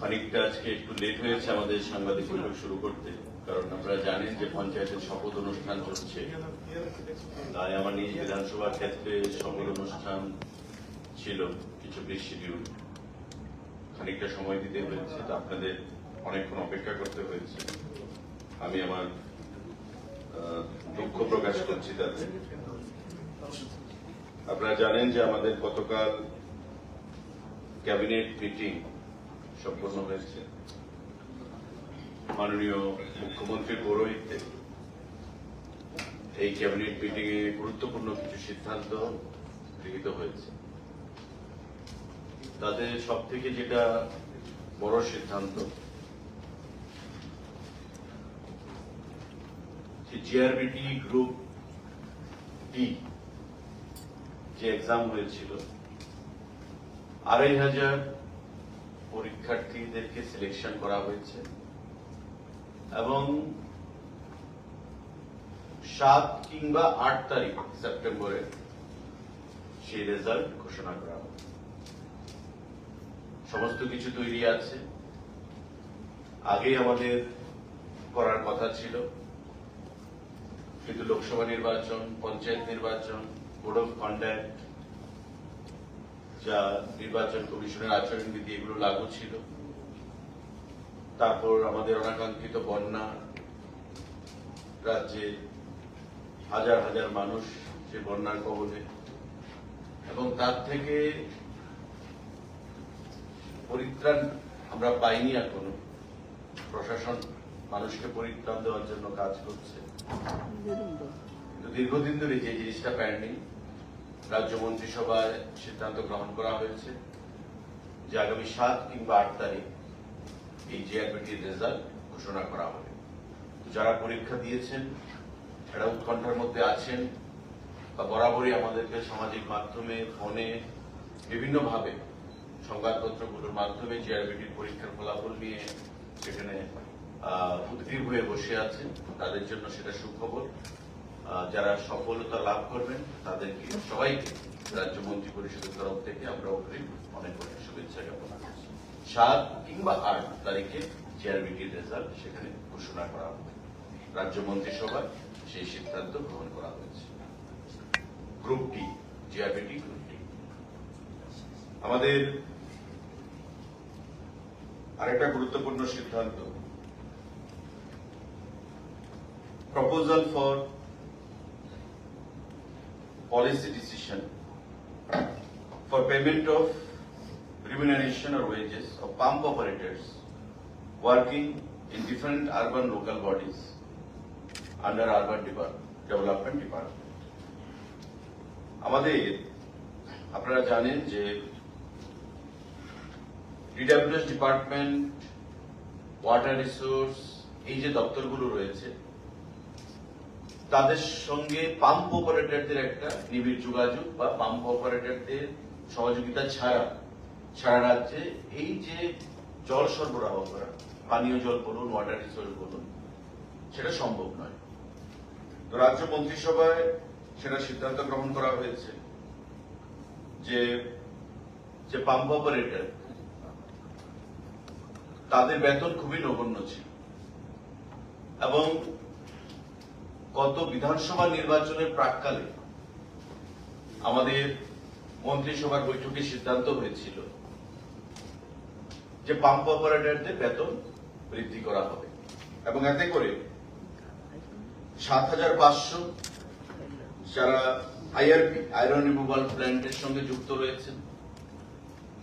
খানিকটা আজকে একটু লেট হয়েছে আমাদের সাংবাদিক বৈঠক শুরু করতে, কারণ আপনারা জানেন যে পঞ্চায়েতের শপথ অনুষ্ঠান চলছে। তাই আমার নিজ বিধানসভার ক্ষেত্রে সকল অনুষ্ঠান ছিল, কিছু বেশ শিডিউল খানিকটা সময় দিতে হয়েছে, তা আপনাদের অনেকক্ষণ অপেক্ষা করতে হয়েছে। আমি আমার দুঃখ প্রকাশ করছি তাতে। আপনারা জানেন যে আমাদের গতকাল ক্যাবিনেট মিটিং সম্পন্ন হয়েছে। মাননীয় মুখ্যমন্ত্রীর পৌরোহিত্যে এই ক্যাবিনেট মিটিং এ গুরুত্বপূর্ণ কিছু সিদ্ধান্ত গৃহীত হয়েছে। তাদের সব থেকে যেটা বড় সিদ্ধান্ত জিআরবিটি গ্রুপ ডি যে এক্সাম হয়েছিল, আড়াই হাজার পরীক্ষার্থীদেরকে সিলেকশন করা হয়েছে। এবং সাত কিংবা আট তারিখ সেপ্টেম্বরে সেই রেজাল্ট ঘোষণা করা হবে। সমস্ত কিছু তৈরি আছে। আগেই আমাদের করার কথা ছিল। কিন্তু লোকসভা নির্বাচন, পঞ্চায়েত নির্বাচন বোর্ড অফ কন্ডাক্ট যা নির্বাচন কমিশনের আচরণবিধি এগুলো লাগু ছিল। তারপর আমাদের অনাকাঙ্ক্ষিত বন্যা, রাজ্যে হাজার হাজার মানুষ যে বন্যার কবলে। এবং তার থেকে পরিত্রাণ আমরা পাইনি এখনও। প্রশাসন মানুষকে পরিত্রাণ দেওয়ার জন্য কাজ করছে। কিন্তু দীর্ঘদিন ধরে যে জিনিসটা প্যান্ডিং রাজ্য মন্ত্রিসভায় সিদ্ধান্ত গ্রহণ করা হয়েছে যে আগামী সাত কিংবা আট তারিখ এই জিআরপিটির রেজাল্ট ঘোষণা করা হবে। যারা পরীক্ষা দিয়েছেন এরা উৎকণ্ঠার মধ্যে আছেন বা বরাবরই আমাদেরকে সামাজিক মাধ্যমে, ফোনে, বিভিন্নভাবে সংবাদপত্রগুলোর মাধ্যমে জিআরবিটির পরীক্ষার ফলাফল নিয়ে সেখানে উদ্গ্রীব হয়ে বসে আছেন, তাদের জন্য সেটা সুখবর। যারা সফলতা লাভ করবেন, তাদেরকে সবাইকে রাজ্য মন্ত্রী পরিষদের তরফ থেকে আমরা অগ্রিম অনেক অনেক শুভেচ্ছা জ্ঞাপন সাত কিংবা আট তারিখে জিআরবিটির রেজাল্ট সেখানে ঘোষণা করা হবে। রাজ্য মন্ত্রিসভায় সেই সিদ্ধান্ত গ্রহণ করা হয়েছে। Group D JRBT group D আমাদের আরেকটা গুরুত্বপূর্ণ সিদ্ধান্ত। Proposal for policy decision for payment of remuneration or wages of pump operators working in different urban local bodies under urban development department. আমাদের আপনারা জানেন যে ডিডাব্লিউএস ডিপার্টমেন্ট ওয়াটার রিসোর্স এই যে দপ্তরগুলো রয়েছে তাদের সঙ্গে পাম্প অপারেটরদের একটা নিবিড় যোগাযোগ বা পাম্প অপারেটরদের সহযোগিতা ছাড়া সারা রাজ্যে এই যে জল সরবরাহ করা, পানীয় জল বলুন ওয়াটার রিসোর্স বলুন, সেটা সম্ভব নয়। তো রাজ্য মন্ত্রিসভায় সেটা সিদ্ধান্ত গ্রহণ করা হয়েছে যে যে পাম্প অপারেটর, তাদের বেতন খুবই নগণ্য ছিল। এবং গত বিধানসভা নির্বাচনের প্রাককালে আমাদের মন্ত্রিসভার বৈঠকে সিদ্ধান্ত হয়েছিল যে পাম্প অপারেটরদের বেতন বৃদ্ধি করা হবে। এবং এতে করে সাত হাজার পাঁচশো যারা আইআরপি আয়রন রিমুভাল প্ল্যান্টের সঙ্গে যুক্ত রয়েছেন,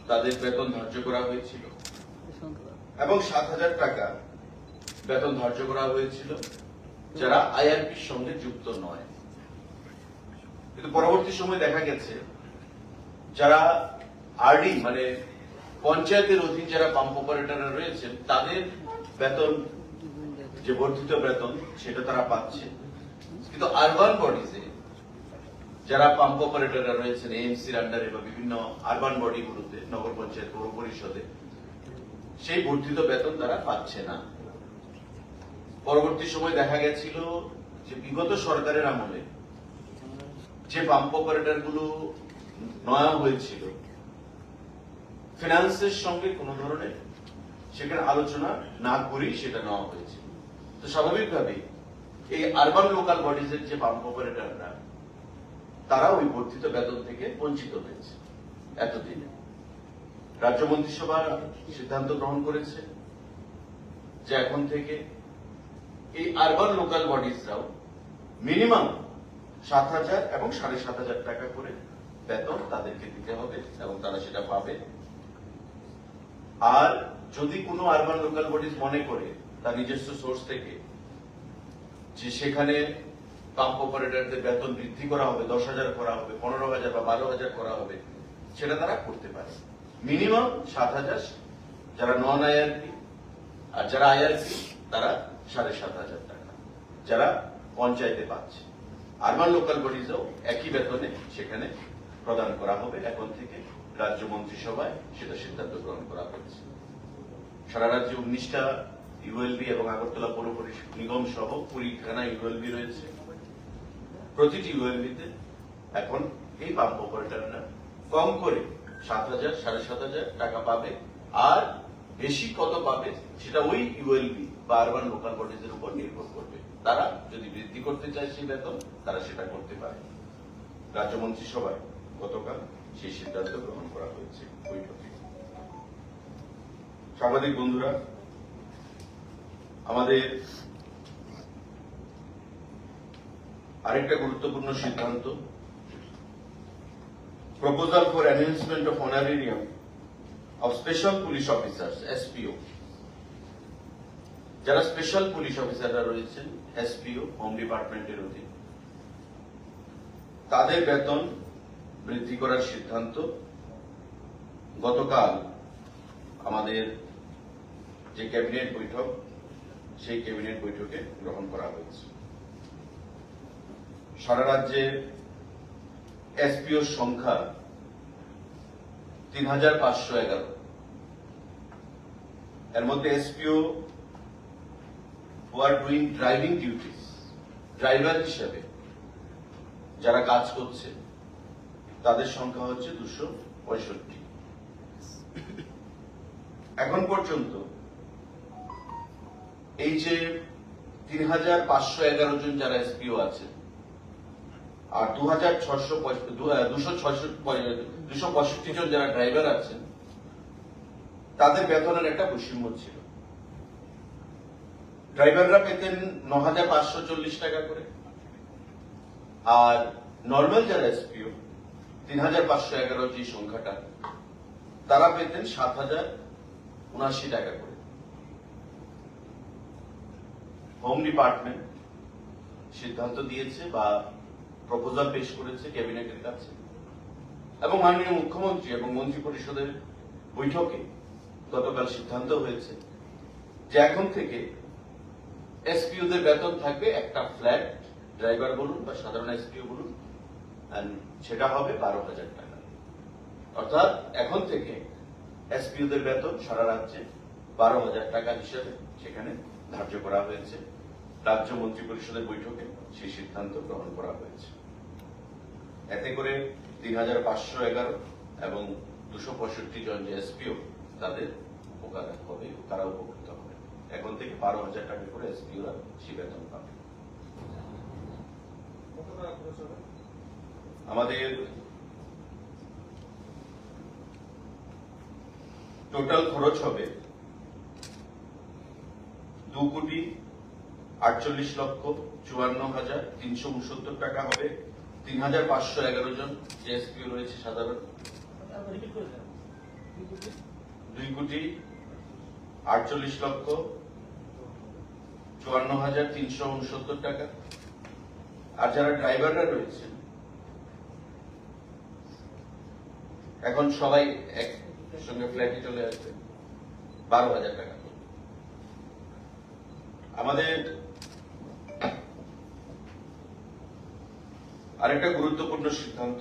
তাদের বেতন ধার্য করা হয়েছিল। এবং সাত হাজার টাকা বেতন ধার্য করা হয়েছিল। যারা আইআরপির সঙ্গে যুক্ত নয়। কিন্তু পরবর্তী সময় দেখা গেছে, যারা আরডি মানে পঞ্চায়েতের অধীন যারা পাম্প অপারেটররা রয়েছেন, তাদের বেতন, যে বর্ধিত বেতন, সেটা তারা পাচ্ছে। কিন্তু আরবান বডিজে যারা পাম্প অপারেটররা রয়েছেন এএমসির আন্ডারে বা বিভিন্ন আরবান বডিগুলোতে নগর পঞ্চায়েত, পৌর পরিষদে, সেই বর্ধিত বেতন তারা পাচ্ছে না। পরবর্তী সময় দেখা গেছিল যে বিগত সরকারের আমলে যে পাম্প অপারেটরগুলো নয়া হয়েছিল ফিনান্সের সঙ্গে কোন ধরনের সেখানে আলোচনা না করেই সেটা নেওয়া হয়েছে। তো স্বাভাবিকভাবেই এই আরবান লোকাল বডিজের যে পাম্প অপারেটররা, তারা ওই বর্ধিত বেতন থেকে বঞ্চিত হয়েছে এতদিনে। রাজ্য মন্ত্রিসভা সিদ্ধান্ত গ্রহণ করেছে যে এখন থেকে এই আরবান লোকাল বডিজরাও মিনিমাম সাত হাজার এবং সাড়ে সাত হাজার টাকা করে বেতন তাদেরকে দিতে হবে এবং তারা সেটা পাবে। আর যদি কোনো আরবান লোকাল বডিজ মনে করে তার নিজস্ব সোর্স থেকে যে সেখানে পাম্প অপারেটরদের বেতন বৃদ্ধি করা হবে, দশ হাজার করা হবে, পনেরো হাজার বা বারো হাজার করা হবে, সেটা তারা করতে পারে। মিনিমাম সাত হাজার, যারা নন আইআরপি আর যারা আইআরপি তারা সাড়ে সাত হাজার টাকা। যারা পঞ্চায়েতে পাচ্ছে। আরবান লোকাল বডিজও একই বেতনে সেখানে প্রদান করা হবে। এখন থেকে রাজ্য মন্ত্রিসভায় সেটা সিদ্ধান্ত গ্রহণ করা হয়েছে সারা রাজ্যে উনিশটা ইউএলবি এবং আগরতলা পৌর পরিষদ নিগম সহ কুড়িখানা ইউএলবি রয়েছে। প্রতিটি ইউএলবিতে এখন এই পাম্প অপারেটররা কম করে সাত হাজার, সাড়ে সাত হাজার টাকা পাবে। আর বেশি কত পাবে সেটা ওই ইউএলবি বা আরবান লোকাল বডিজের উপর নির্ভর করবে। তারা যদি বৃদ্ধি করতে চায় সেই বেতন, তারা সেটা করতে পারে। রাজ্য মন্ত্রিসভায় গতকাল সেই সিদ্ধান্ত গ্রহণ করা হয়েছে বৈঠকে। সাংবাদিক বন্ধুরা, আমাদের আরেকটা গুরুত্বপূর্ণ সিদ্ধান্ত proposal for enhancement of honorarium of special police officers SPO যারা স্পেশাল পুলিশ অফিসাররা রয়েছেন এসপিও হোম ডিপার্টমেন্টের অধীন। তাদের বেতন বৃদ্ধি করার সিদ্ধান্ত গতকাল আমাদের যে ক্যাবিনেট বৈঠক, সেই ক্যাবিনেট বৈঠকে গ্রহণ করা হয়েছে। সারা রাজ্যে এসপিওর সংখ্যা তিন হাজার পাঁচশো এগারো। এর মধ্যে SPO are doing driving duties driver হিসেবে যারা কাজ করছে, তাদের সংখ্যা হচ্ছে দুশো পঁয়ষট্টি। এখন পর্যন্ত এই যে তিন হাজার পাঁচশো এগারো জন যারা এসপিও আছে আর দু হাজার ছশো দুশো ছশো দুশো পঁয়ষট্টি জন যারা ড্রাইভার আছেন, তাদের বেতনের একটা বৈষম্য ছিল। ড্রাইভাররা পেতেন ন হাজার পাঁচশো চল্লিশ টাকা করে। আর নর্মাল যারা এসপিও তিন হাজার পাঁচশো এগারো যে সংখ্যাটা, তারা পেতেন সাত হাজার উনাশি টাকা করে। হোম ডিপার্টমেন্ট সিদ্ধান্ত দিয়েছে বা প্রপোজাল পেশ করেছে ক্যাবিনেটের কাছে। এবং মাননীয় মুখ্যমন্ত্রী এবং মন্ত্রী পরিষদের বৈঠকে গতকাল সিদ্ধান্ত হয়েছে যে এখন থেকে এসপিওদের বেতন থাকবে একটা ফ্ল্যাট, ড্রাইভার বলুন বা সাধারণ এসপিও বলুন সেটা হবে বারো হাজার টাকা। অর্থাৎ এখন থেকে এসপিওদের বেতন সারা রাজ্যে বারো হাজার টাকা হিসেবে সেখানে ধার্য করা হয়েছে। রাজ্য মন্ত্রী পরিষদের বৈঠকে সেই সিদ্ধান্ত গ্রহণ করা হয়েছে। এতে করে তিন হাজার পাঁচশো এগারো এবং দুশো পঁয়ষট্টি জন যে এসপিও, তাদের উপকার হবে, তারা উপকৃত হবে। এখন থেকে বারো হাজার টাকা করে এসপিওরা সে বেতন পাবে। আমাদের টোটাল খরচ হবে দু কোটি আটচল্লিশ লক্ষ চুয়ান্ন হাজার তিনশো উনসত্তর টাকা হবে। তিন হাজার পাঁচশো এগারো জন এসপিও রয়েছে সাধারণ। দুই কোটি? আটচল্লিশ লক্ষ চুয়ান্ন হাজার তিনশো উনসত্তর টাকা। আর যারা ড্রাইভাররা রয়েছেন এখন সবাই এক সঙ্গে ফ্ল্যাটে চলে আসবে বারো হাজার টাকা। আমাদের আরেকটা গুরুত্বপূর্ণ সিদ্ধান্ত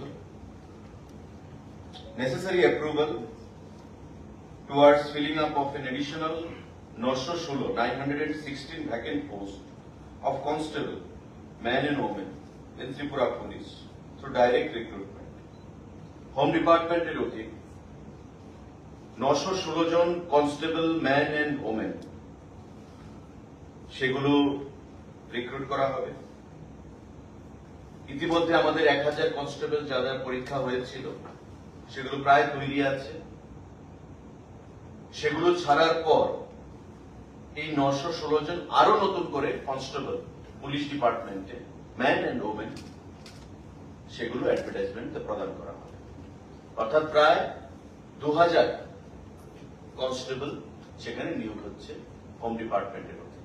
necessary approval towards filling up of an additional নশো ষোলো nine hundred sixteen vacant post of constable man and women in Tripura police through direct recruitment home ডিপার্টমেন্টের অধীন নশো ষোলো জন কনস্টেবল ম্যান এন্ড ওমেন সেগুলো রিক্রুট করা হবে। ইতিমধ্যে আমাদের এক হাজার কনস্টেবল যাদের পরীক্ষা হয়েছিল, সেগুলো প্রায় তৈরি আছে। সেগুলো ছাড়ার পর এই নশো ষোলো জন আরও নতুন করে কনস্টেবল, পুলিশ ডিপার্টমেন্টে, ম্যান অ্যান্ড ওমেন, সেগুলো অ্যাডভার্টাইজমেন্ট প্রদান করা হবে অর্থাৎ প্রায় দু হাজার কনস্টেবল সেখানে নিয়োগ হচ্ছে হোম ডিপার্টমেন্টের মধ্যে।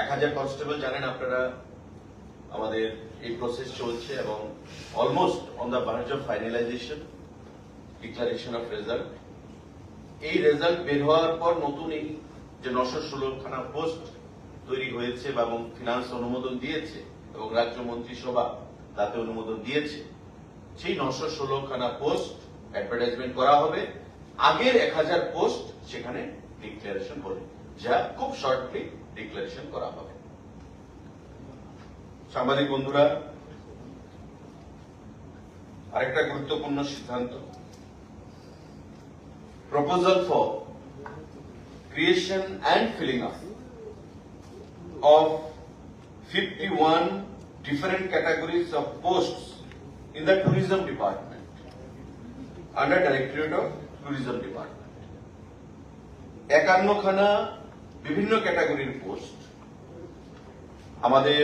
এক হাজার কনস্টেবল জানেন আপনারা আমাদের এই প্রসেস চলছে এবং almost on the verge of finalisation declaration of result এই রেজাল্ট বের হওয়ার পর নতুন এই যে নশো ষোলো খানা পোস্ট তৈরি হয়েছে এবং ফিনান্স অনুমোদন দিয়েছে এবং রাজ্য মন্ত্রিসভা তাতে অনুমোদন দিয়েছে, সেই নশো ষোলো খানা পোস্ট অ্যাডভার্টাইজমেন্ট করা হবে। আগের এক হাজার পোস্ট সেখানে ডিক্লারেশন হবে যা খুব শর্টলি ডিক্লারেশন করা হবে। সাংবাদিক বন্ধুরা আরেকটা গুরুত্বপূর্ণ সিদ্ধান্ত proposal for creation and filling up of 51 different categories of posts in the tourism department under directorate of tourism department একান্নখানা বিভিন্ন ক্যাটাগরির পোস্ট আমাদের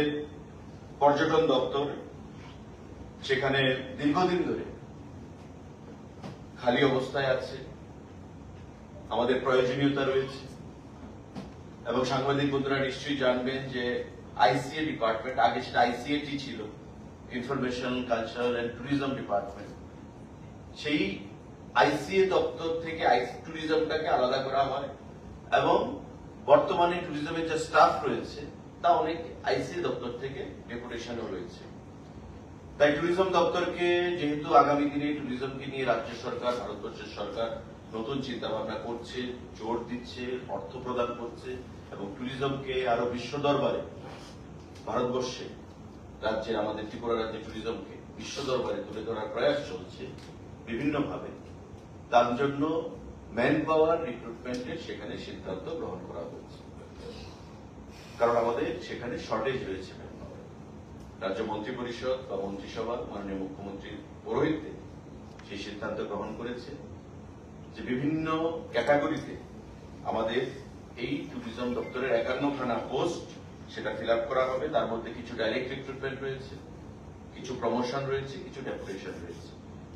পর্যটন দপ্তর, সেখানে দীর্ঘদিন ধরে খালি অবস্থায় আছে, আমাদের প্রয়োজনীয়তা রয়েছে, এবং সাংবাদিক বন্ধুরা নিশ্চয়ই জানবেন যে আইসিএ ডিপার্টমেন্ট, আগে সেটা আইসিএটি ছিল, information, cultural and tourism department. সেই আইসিএ দপ্তর থেকে আইসি, ট্যুরিজমটাকে আলাদা করা হয়, এবং বর্তমানে ট্যুরিজমের যে স্টাফ রয়েছে তা অনেক আইসি দপ্তর থেকে ডেপুটেশনও রয়েছে। তাই ট্যুরিজম দপ্তরকে যেহেতু আগামী দিনে ট্যুরিজমকে নিয়ে রাজ্য সরকার, ভারতবর্ষের সরকার নতুন চিন্তা ভাবনা করছে, জোর দিচ্ছে, অর্থ প্রদান করছে এবং ট্যুরিজমকে আরও বিশ্ব দরবারে, ভারতবর্ষে, রাজ্যের আমাদের ত্রিপুরা রাজ্যের ট্যুরিজমকে বিশ্ব দরবারে তুলে ধরার প্রয়াস চলছে বিভিন্নভাবে। তার জন্য ম্যান পাওয়ার রিক্রুটমেন্টের সেখানে সিদ্ধান্ত গ্রহণ করা হয়েছে কারণ আমাদের সেখানে শর্টেজ রয়েছে রাজ্য মন্ত্রী পরিষদ বা মন্ত্রিসভা, মাননীয় মুখ্যমন্ত্রীর পৌরোহিত্যে সেই সিদ্ধান্ত গ্রহণ করেছে যে বিভিন্ন ক্যাটাগরিতে আমাদের এই ট্যুরিজম দপ্তরের একান্নখানা পোস্ট সেটা ফিল করা হবে। তার মধ্যে কিছু ডাইরেক্ট রিক্রুটমেন্ট রয়েছে, কিছু প্রমোশন রয়েছে, কিছু ডেপুটেশন রয়েছে।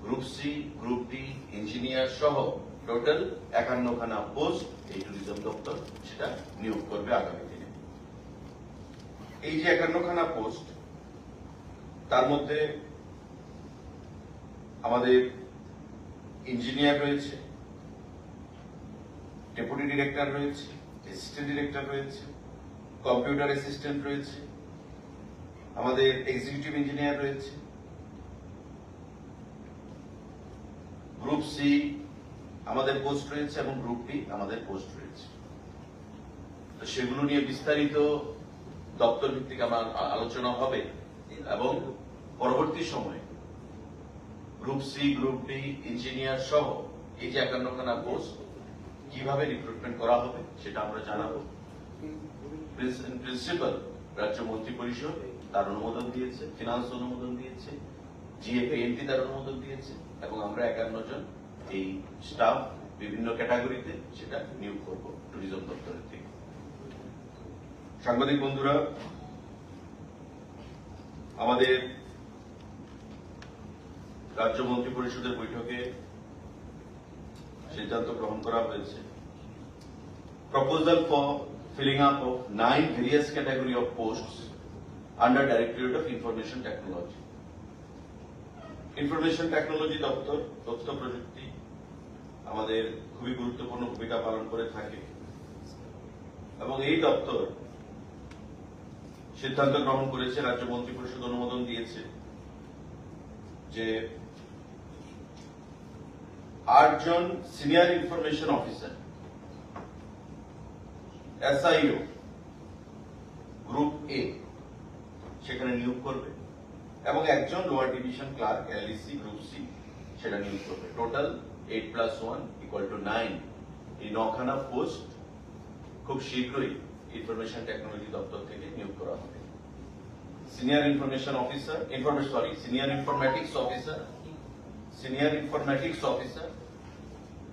Group C group D engineer সহ টোটাল একান্নখানা পোস্ট এই ট্যুরিজম দপ্তর সেটা নিয়োগ করবে আগামী এই যে একান্নখানা পোস্ট তার মধ্যে আমাদের ইঞ্জিনিয়ার রয়েছে ডেপুটি ডিরেক্টর রয়েছে অ্যাসিস্ট্যান্ট ডিরেক্টর রয়েছে কম্পিউটার অ্যাসিস্ট্যান্ট রয়েছে, আমাদের এক্সিকিউটিভ ইঞ্জিনিয়ার রয়েছে। গ্রুপ সি আমাদের পোস্ট রয়েছে এবং গ্রুপ ডি আমাদের পোস্ট রয়েছে। সেগুলো নিয়ে বিস্তারিত দপ্তর ভিত্তিক আমার আলোচনা হবে এবং পরবর্তী সময়ে group C, group D, engineer সহ এই যে একান্নখানা কোর্স, কীভাবে রিক্রুটমেন্ট করা হবে সেটা আমরা জানাব। প্রিন্সিপাল রাজ্য মন্ত্রী পরিষদ তার অনুমোদন দিয়েছে ফিনান্স অনুমোদন দিয়েছে জিএপিএনটি তার অনুমোদন দিয়েছে, এবং আমরা একান্ন জন এই স্টাফ বিভিন্ন ক্যাটাগরিতে সেটা নিয়োগ করব ট্যুরিজম দপ্তরের সাংবাদিক বন্ধুরা, আমাদের রাজ্য মন্ত্রী পরিষদের বৈঠকে সিদ্ধান্ত গ্রহণ করা হয়েছে proposal for filling up of nine various category of posts under Directorate of Information Technology. Information technology দপ্তর তথ্য প্রযুক্তি আমাদের খুবই গুরুত্বপূর্ণ ভূমিকা পালন করে থাকে এবং এই দপ্তর সিদ্ধান্ত গ্রহণ করেছে, রাজ্য মন্ত্রী পরিষদ অনুমোদন দিয়েছে যে আটজন senior information officer, SIO, group A, সেখানে নিয়োগ করবে এবং একজন lower division clerk, LEC, group C, সেটা নিয়োগ করবে। Total eight plus one equal to nine. এই নখানা পোস্ট খুব শীঘ্রই ইনফরমেশন টেকনোলজি দপ্তর থেকে নিয়োগ করা হবে। Senior information officer information sorry senior informatics officer senior informatics officer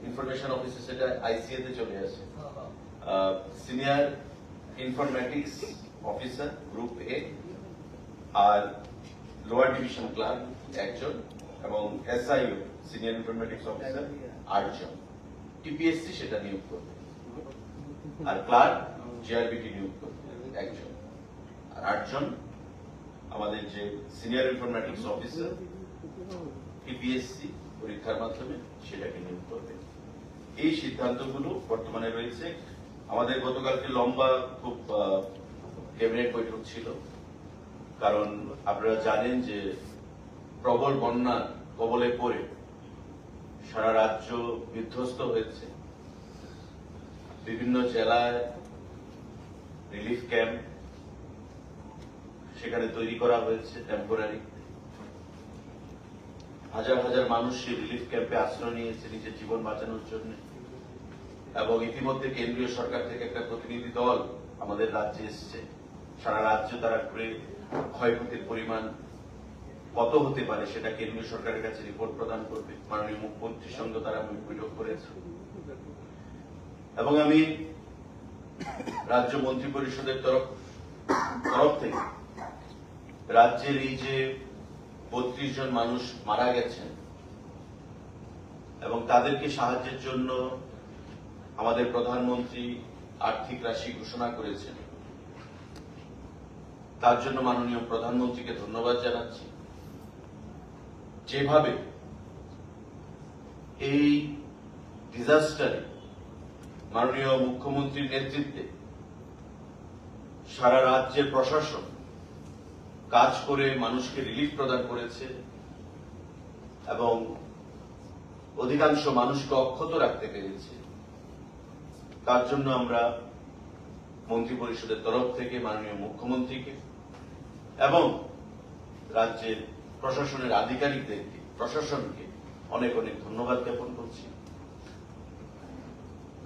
information officer সেটা আইসিএ তে চলে আসে। Senior informatics officer group A R lower division clerk একজন এবং এসআইও সিনিয়র ইনফরমেটিক্স অফিসার আটজন। টিপিএসসি সেটা নিয়োগ করবে। আর ক্লার্ক জিআরবিটি নিয়োগ করবে, একজন। আর আটজন আমাদের যে সিনিয়র ইনফরমেটিক্স অফিসার টিপিএসসি পরীক্ষার মাধ্যমে সেটাকে নিয়োগ করবে। এই সিদ্ধান্তগুলো বর্তমানে রয়েছে। আমাদের গতকালকে লম্বা খুব ক্যাবিনেট বৈঠক ছিল। কারণ আপনারা জানেন যে প্রবল বন্যার কবলে পড়ে সারা রাজ্য বিধ্বস্ত হয়েছে। বিভিন্ন জেলায় রিলিফ ক্যাম্প সেখানে তৈরি করা হয়েছে টেম্পোরারি হাজার হাজার মানুষ সেই রিলিফ ক্যাম্পে আশ্রয় নিয়েছে নিজের জীবন বাঁচানোর জন্য। এবং ইতিমধ্যে কেন্দ্রীয় সরকার থেকে একটা প্রতিনিধি দল আমাদের রাজ্যে এসছে। সারা রাজ্য তারা ঘুরে ক্ষয়ক্ষতির পরিমাণ কত হতে পারে সেটা কেন্দ্রীয় সরকারের কাছে রিপোর্ট প্রদান করবে। মাননীয় মুখ্যমন্ত্রীর সঙ্গে তারা বৈঠক করেছে। এবং আমি রাজ্য মন্ত্রী পরিষদের তরফ থেকে রাজ্যের এই যে বত্রিশ জন মানুষ মারা গেছেন এবং তাদেরকে সাহায্যের জন্য আমাদের প্রধানমন্ত্রী আর্থিক রাশি ঘোষণা করেছেন, তার জন্য মাননীয় প্রধানমন্ত্রীকে ধন্যবাদ জানাচ্ছি। যেভাবে এই ডিজাস্টারে মাননীয় মুখ্যমন্ত্রীর নেতৃত্বে সারা রাজ্যের প্রশাসন কাজ করে মানুষকে রিলিফ প্রদান করেছে এবং অধিকাংশ মানুষকে অক্ষত রাখতে পেরেছে। তার জন্য আমরা মন্ত্রী পরিষদের তরফ থেকে মাননীয় মুখ্যমন্ত্রীকে এবং রাজ্যের প্রশাসনের আধিকারিকদেরকে, প্রশাসনকে অনেক অনেক ধন্যবাদ জ্ঞাপন করছি।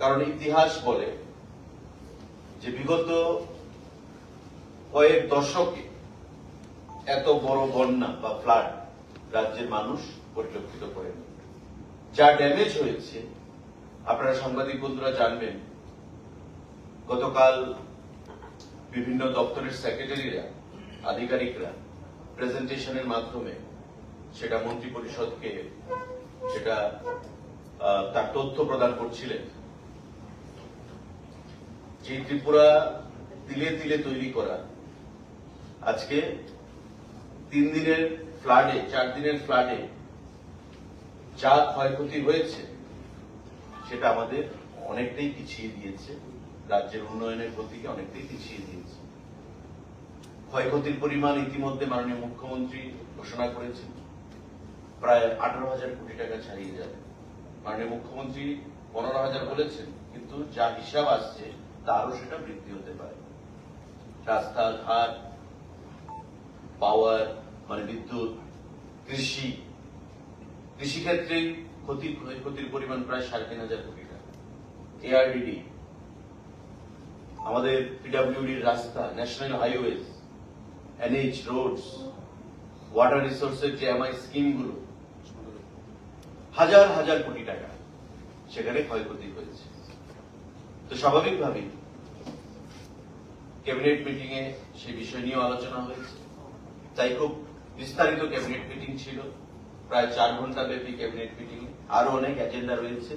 কারণ ইতিহাস বলে যে বিগত কয়েক দশকে এত বড় বন্যা বা ফ্লাড রাজ্যের মানুষ পরিলক্ষিত করেন। যা ড্যামেজ হয়েছে, আপনারা সাংবাদিক বন্ধুরা জানবেন, গতকাল বিভিন্ন দপ্তরের সেক্রেটারিরা আধিকারিকরা প্রেজেন্টেশনের মাধ্যমে সেটা মন্ত্রী পরিষদকে সেটা তার তথ্য প্রদান করছিলেন। যে ত্রিপুরা তিলে তিলে তৈরি করা। আজকে তিন দিনের ফ্লাডে চার দিনের ফ্লাডে যা ক্ষয়ক্ষতি হয়েছে সেটা আমাদের অনেকটাই পিছিয়ে দিয়েছে। রাজ্যের উন্নয়নের গতিকে অনেকটাই পিছিয়ে দিয়েছে। ক্ষয়ক্ষতির পরিমাণ ইতিমধ্যে মাননীয় মুখ্যমন্ত্রী ঘোষণা করেছেন। প্রায় আঠারো হাজার কোটি টাকা ছাড়িয়ে যাবে। মাননীয় মুখ্যমন্ত্রী পনেরো হাজার বলেছেন, কিন্তু যা হিসাব আসছে তারও সেটা বৃদ্ধি হতে পারে। রাস্তাঘাট পাওয়ার মানে বিদ্যুৎ, কৃষি, কৃষিক্ষেত্রে ক্ষতি ক্ষতির পরিমাণ প্রায় সাড়ে তিন হাজার কোটি টাকা। এআরডিডি আমাদের পিডাব্লিউডির রাস্তা national highways NH roads water রিসোর্সের যে এমআই স্কিমগুলো হাজার হাজার কোটি টাকা সেখানে ক্ষয়ক্ষতি হয়েছে। তো স্বাভাবিকভাবেই ক্যাবিনেট মিটিং এ সেই বিষয় নিয়েও আলোচনা হয়েছে। তাই খুব বিস্তারিত ক্যাবিনেট মিটিং ছিল। প্রায় চার ঘণ্টা ব্যাপী ক্যাবিনেট মিটিং আরও অনেক এজেন্ডা রয়েছে।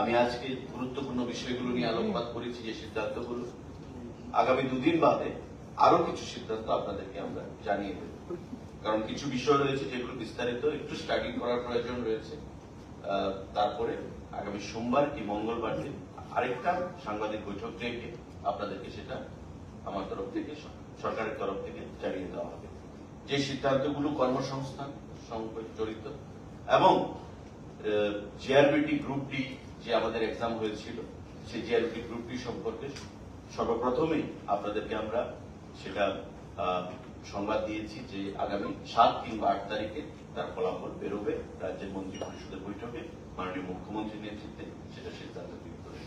আমি আজকে গুরুত্বপূর্ণ বিষয়গুলো নিয়ে আলোকপাত করেছি, যে সিদ্ধান্তগুলো। আগামী দুদিন বাদে আরও কিছু সিদ্ধান্ত আপনাদেরকে আমরা জানিয়ে দেব। কারণ কিছু বিষয় রয়েছে যেগুলো বিস্তারিত একটু স্টাডি করার প্রয়োজন রয়েছে। তারপরে আগামী সোমবার কি মঙ্গলবার দিন আরেকটা সাংবাদিক বৈঠক রেখে আপনাদেরকে সেটা আমার তরফ থেকে সরকারের তরফ থেকে জানিয়ে দেওয়া হবে। যে সিদ্ধান্তগুলো কর্মসংস্থান জড়িত এবং জিআরবিটি গ্রুপ ডি যে আমাদের এক্সাম হয়েছিল, সেই জিআরবিটি গ্রুপটি সম্পর্কে সর্বপ্রথমেই আপনাদেরকে আমরা সেটা সংবাদ দিয়েছি যে আগামী সাত কিংবা আট তারিখে তার ফলাফল বেরোবে। রাজ্যের মন্ত্রী পরিষদের বৈঠকে মাননীয় মুখ্যমন্ত্রীর নেতৃত্বে সেটা সিদ্ধান্ত করে